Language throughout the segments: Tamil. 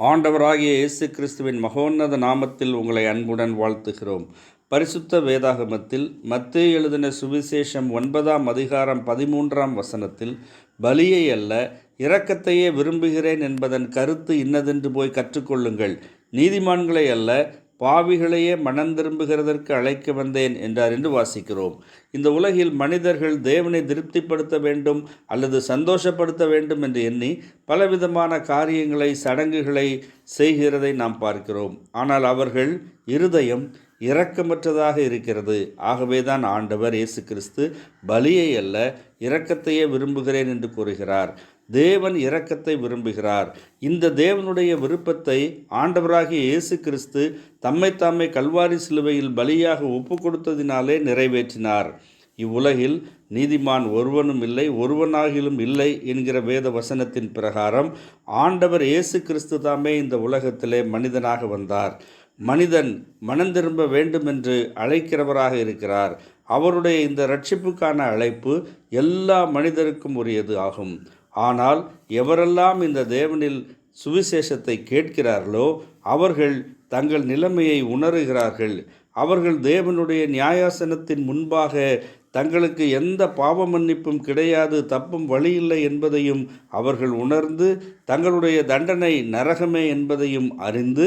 ஆண்டவராகிய இயேசு கிறிஸ்துவின் மகோன்னத நாமத்தில் உங்களை அன்புடன் வாழ்த்துகிறோம். பரிசுத்த வேதாகமத்தில் மத்திய எழுதின சுவிசேஷம் ஒன்பதாம் அதிகாரம் பதிமூன்றாம் வசனத்தில் பலியை அல்ல இரக்கத்தையே விரும்புகிறேன் என்பதன் கருத்து இன்னதென்று போய் கற்றுக்கொள்ளுங்கள். நீதிமான்களை அல்ல பாவிகளையே மனம் திரும்புகிறதற்கு அழைக்க வந்தேன் என்றார் என்று வாசிக்கிறோம். இந்த உலகில் மனிதர்கள் தேவனை திருப்திப்படுத்த வேண்டும் அல்லது சந்தோஷப்படுத்த வேண்டும் என்று எண்ணி பலவிதமான காரியங்களை சடங்குகளை செய்கிறதை நாம் பார்க்கிறோம். ஆனால் அவர்கள் இருதயம் இரக்கமற்றதாக இருக்கிறது. ஆகவேதான் ஆண்டவர் இயேசு கிறிஸ்து பலியை அல்ல இரக்கத்தையே விரும்புகிறேன் என்று கூறுகிறார். தேவன் இரக்கத்தை விரும்புகிறார். இந்த தேவனுடைய விருப்பத்தை ஆண்டவராகிய இயேசு கிறிஸ்து தம்மை தாமே கல்வாரி சிலுவையில் பலியாக ஒப்பு கொடுத்ததினாலே நிறைவேற்றினார். இவ்வுலகில் நீதிமான் ஒருவனும் இல்லை ஒருவனாகிலும் இல்லை என்கிற வேத வசனத்தின் பிரகாரம் ஆண்டவர் இயேசு கிறிஸ்து தாமே இந்த உலகத்திலே மனிதனாக வந்தார். மனிதன் மனம் திரும்ப வேண்டும் என்று அழைக்கிறவராக இருக்கிறார். அவருடைய இந்த ரட்சிப்புக்கான அழைப்பு எல்லா மனிதருக்கும் உரியது ஆகும். ஆனால் எவரெல்லாம் இந்த தேவனில் சுவிசேஷத்தை கேட்கிறார்களோ அவர்கள் தங்கள் நிலைமையை உணர்கிறார்கள். அவர்கள் தேவனுடைய நியாயாசனத்தின் முன்பாக தங்களுக்கு எந்த பாவ மன்னிப்பும் கிடையாது தப்பும் வழியில்லை என்பதையும் அவர்கள் உணர்ந்து தங்களுடைய தண்டனை நரகமே என்பதையும் அறிந்து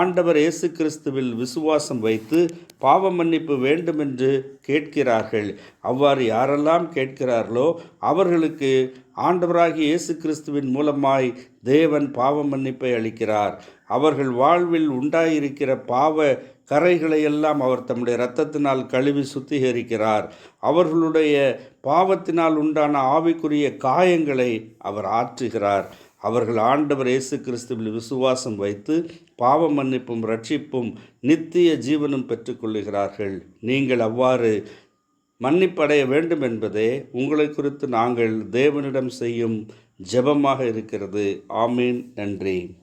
ஆண்டவர் இயேசு கிறிஸ்துவில் விசுவாசம் வைத்து பாவ மன்னிப்பு வேண்டுமென்று கேட்கிறார்கள். அவ்வாறு யாரெல்லாம் கேட்கிறார்களோ அவர்களுக்கு ஆண்டவராகிய இயேசு கிறிஸ்துவின் மூலமாய் தேவன் பாவ மன்னிப்பை அளிக்கிறார். அவர்கள் வாழ்வில் உண்டாயிருக்கிற பாவ கரைகளை எல்லாம் அவர் தம்முடைய இரத்தத்தினால் கழுவி சுத்திகரிக்கிறார். அவர்களுடைய பாவத்தினால் உண்டான ஆவிக்குரிய காயங்களை அவர் ஆற்றுகிறார். அவர்கள் ஆண்டவர் இயேசு கிறிஸ்துவில் விசுவாசம் வைத்து பாவ மன்னிப்பும் ரட்சிப்பும் நித்திய ஜீவனும் பெற்றுக்கொள்ளுகிறார்கள் நீங்கள் அவ்வாறு மன்னிப்படைய வேண்டும் என்பதே உங்களை குறித்து நாங்கள் தேவனிடம் செய்யும் ஜெபமாக இருக்கிறது. ஆமீன். நன்றி.